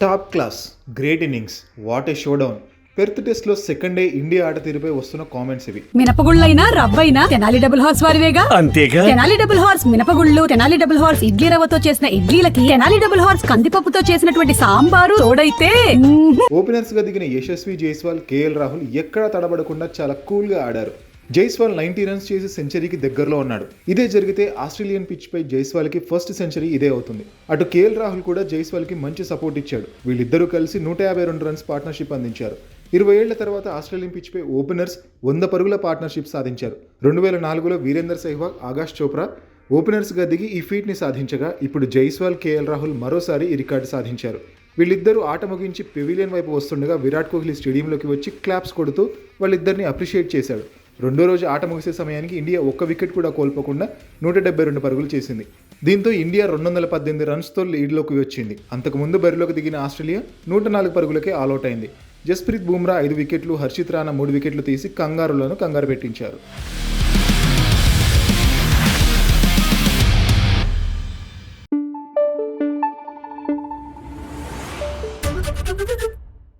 Top class great innings what a showdown. Perth టెస్ట్లో second day India ఆట తీరుపై వస్తున్న కామెంట్స్ ఇవి. మినపగుళ్ళైనా రవ్వైనా తెనాలి డబుల్ హార్స్ వారివేగా? అంతేగా? తెనాలి డబుల్ హార్స్ మినపగుళ్ళు తెనాలి డబుల్ హార్స్ ఇడ్లీ రవ్వతో చేసిన ఇడ్లీలకి తెనాలి డబుల్ హార్స్ కందిపప్పుతో చేసినటువంటి సాంబారు తోడైతే. ఓపెనర్స్గా దిగిన యశస్వి జైస్వాల్ కేఎల్ రాహుల్ ఎక్కడా తడబడకుండా చాలా కూల్గా ఆడారు. జైస్వాల్ నైన్టీ రన్స్ చేసి సెంచరీకి దగ్గరలో ఉన్నాడు. ఇదే జరిగితే ఆస్ట్రేలియన్ పిచ్ పై జైస్వాల్కి ఫస్ట్ సెంచరీ ఇదే అవుతుంది. అటు కేఎల్ రాహుల్ కూడా జైస్వాల్కి మంచి సపోర్ట్ ఇచ్చాడు. వీళ్ళిద్దరూ కలిసి నూట యాభై రెండు రన్స్ పార్ట్నర్షిప్ అందించారు. ఇరవై ఏళ్ళ తర్వాత ఆస్ట్రేలియన్ పిచ్ పై ఓపెనర్స్ వంద పరుగుల పార్ట్నర్షిప్ సాధించారు. రెండు వేల నాలుగులో వీరేందర్ సెహ్వాగ్ ఆకాష్ చోప్రా ఓపెనర్స్గా దిగి ఈ ఫీట్ని సాధించగా ఇప్పుడు జైస్వాల్ కేఎల్ రాహుల్ మరోసారి ఈ రికార్డు సాధించారు. వీళ్ళిద్దరూ ఆట ముగించి పెవిలియన్ వైపు వస్తుండగా విరాట్ కోహ్లీ స్టేడియంలోకి వచ్చి క్లాప్స్ కొడుతూ వాళ్ళిద్దరిని అప్రిషియేట్ చేశాడు. రెండో రోజు ఆట ముగిసే సమయానికి ఇండియా ఒక్క వికెట్ కూడా కోల్పోకుండా నూట డెబ్బై రెండు పరుగులు చేసింది. దీంతో ఇండియా రెండు వందల పద్దెనిమిది రన్స్తో లీడ్లోకి వచ్చింది. అంతకుముందు బరిలోకి దిగిన ఆస్ట్రేలియా నూట నాలుగు పరుగులకే ఆల్అౌట్ అయింది. జస్ప్రీత్ బుమ్రా ఐదు వికెట్లు హర్షిత్ రాణా మూడు వికెట్లు తీసి కంగారులను కంగారు పెట్టించారు.